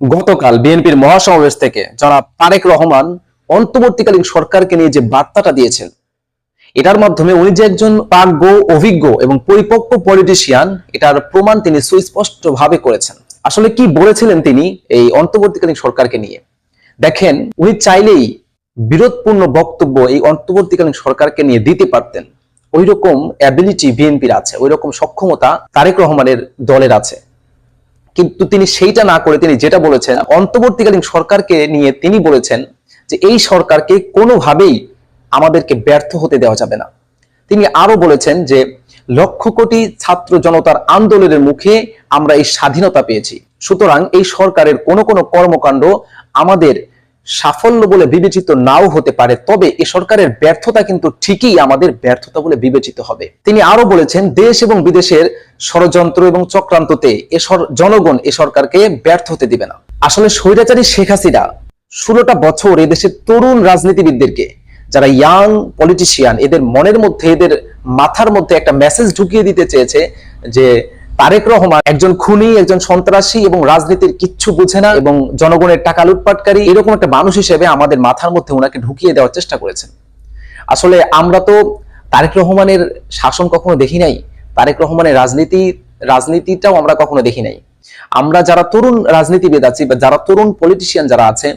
গতকাল বিএনপির মহাসমাবেশ থেকে জনাব তারেক রহমান অন্তর্বর্তীকালীন সরকারকে নিয়ে যে বার্তাটা দিয়েছেন, এটার মাধ্যমে উনি যে একজন পাগ্য অভিজ্ঞ এবং পরিপক্ক পলিটিশিয়ান এটার প্রমাণ তিনি সুস্পষ্ট ভাবে করেছেন। আসলে কি বলেছিলেন তিনি এই অন্তর্বর্তীকালীন সরকারকে নিয়ে? দেখেন, উনি চাইলেই বিরোধপূর্ণ বক্তব্য এই অন্তর্বর্তীকালীন সরকারকে নিয়ে দিতে পারতেন। ওই রকম অ্যাবিলিটি বিএনপির আছে ওই রকম সক্ষমতা তারেক রহমানের দলের আছে। কিন্তু তিনি সেইটা না করে তিনি যেটা বলেছেন, অন্তর্বর্তীকালীন সরকারকে নিয়ে তিনি বলেছেন যে এই সরকারকে কোনোভাবেই আমাদেরকে ব্যর্থ হতে দেওয়া যাবে না। তিনি আরও বলেছেন যে লক্ষ কোটি ছাত্র জনতার আন্দোলনের মুখে আমরা এই স্বাধীনতা পেয়েছি। সুতরাং এই সরকারের কোনো কোনো কর্মকাণ্ড আমাদের সাফল্য বলে বিবেচিত নাও হতে পারে, তবে এ সরকারের ব্যর্থতা কিন্তু ঠিকই আমাদের ব্যর্থতা বলে বিবেচিত হবে। তিনি আরও বলেছেন, দেশ এবং বিদেশের ষড়যন্ত্র এবং চক্রান্ততে এ জনগণ এ সরকারকে ব্যর্থ হতে দিবে না। আসলে স্বৈরাচারী শেখ হাসিনা ষোলোটা বছর এদেশের তরুণ রাজনীতিবিদদেরকে, যারা ইয়াং পলিটিশিয়ান এদের মনের মধ্যে, এদের মাথার মধ্যে একটা মেসেজ ঢুকিয়ে দিতে চেয়েছে যে তারেক রহমান একজন খুনি, একজন সন্ত্রাসী এবং রাজনীতির কিচ্ছু বুঝে না এবং জনগণের টাকা লুটপাটকারী এরকম একটা মানুষ হিসেবে আমাদের মাথার মধ্যে ওনাকে ঢুকিয়ে দেওয়ার চেষ্টা করেছেন। আসলে আমরা তো তারেক রহমানের শাসন কখনো দেখি নাই। তারেক রহমানের রাজনীতি, রাজনীতিটাও আমরা কখনো দেখি নাই। আমরা যারা তরুণ রাজনীতিবিদ আছি বা যারা তরুণ পলিটিশিয়ান যারা আছে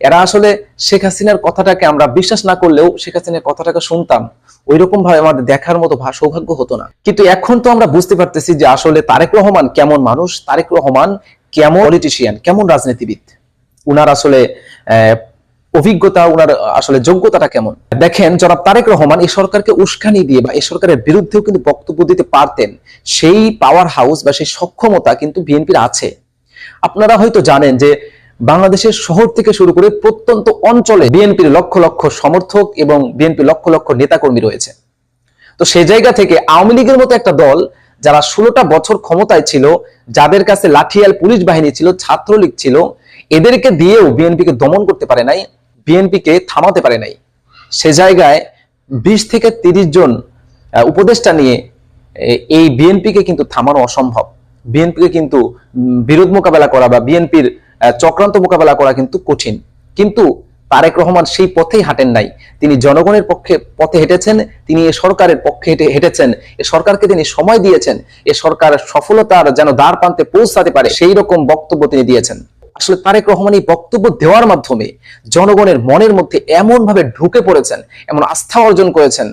এরা আসলে শেখ হাসিনার কথাটাকে আমরা বিশ্বাস না করলেও শেখ হাসিনার কথাটাকে শুনতাম। ওই রকম ভাবে আমাদের দেখার মতো সৌভাগ্য হতো না। কিন্তু এখন তো আমরা বুঝতে পারতেছি যে আসলে তারেক রহমান কেমন মানুষ, তারেক রহমান কেমন পলিটিশিয়ান কেমন রাজনীতিবিদ? উনার আসলে অভিজ্ঞতা, উনার আসলে যোগ্যতাটা কেমন? দেখেন, জনাব তারেক রহমান এই সরকারকে উস্কানি দিয়ে বা এই সরকারের বিরুদ্ধেও কিন্তু বক্তব্য দিতে পারতেন। সেই পাওয়ার হাউস বা সেই সক্ষমতা কিন্তু বিএনপির আছে। আপনারা হয়তো জানেন যে বাংলাদেশের শহর থেকে শুরু করে প্রত্যন্ত অঞ্চলে বিএনপির লক্ষ লক্ষ সমর্থক এবং বিএনপি লক্ষ লক্ষ নেতাকর্মী রয়েছে। তো সেই জায়গা থেকে আওয়ামী লীগের মতো একটা দল যারা ষোলোটা বছর ক্ষমতায় ছিল, যাদের কাছে লাঠিয়াল পুলিশ বাহিনী ছিল, ছাত্রলীগ ছিল, এদেরকে দিয়েও বিএনপিকে দমন করতে পারে নাই, বিএনপিকে থামাতে পারে নাই। সে জায়গায় বিশ থেকে তিরিশ জন উপদেষ্টা নিয়ে এই বিএনপিকে কিন্তু থামানো অসম্ভব। বিএনপিকে কিন্তু বিরোধ মোকাবেলা করা বা বিএনপির চক্রান্ত মোকাবেলা করা কিন্তু কঠিন। কিন্তু তারেক রহমান সেই পথেই হাঁটেন নাই। তিনি জনগণের পক্ষে পথে হেঁটেছেন, তিনি এ সরকারের পক্ষে হেঁটে হেঁটেছেন, এ সরকারকে তিনি সময় দিয়েছেন, এ সরকার সফলতার যেন দ্বার প্রান্তে পৌঁছাতে পারে, সেই রকম বক্তব্য তিনি দিয়েছেন। আসলে তারেক রহমান এই বক্তব্য দেওয়ার মাধ্যমে জনগণের মনের মধ্যে এমন ভাবে ঢুকে পড়েছেন, এমন আস্থা অর্জন করেছেন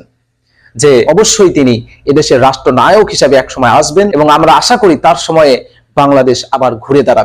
যে অবশ্যই তিনি এদেশের রাষ্ট্রনায়ক হিসাবে একসময় আসবেন এবং আমরা আশা করি তার সময়ে বাংলাদেশ আবার ঘুরে দাঁড়াবে।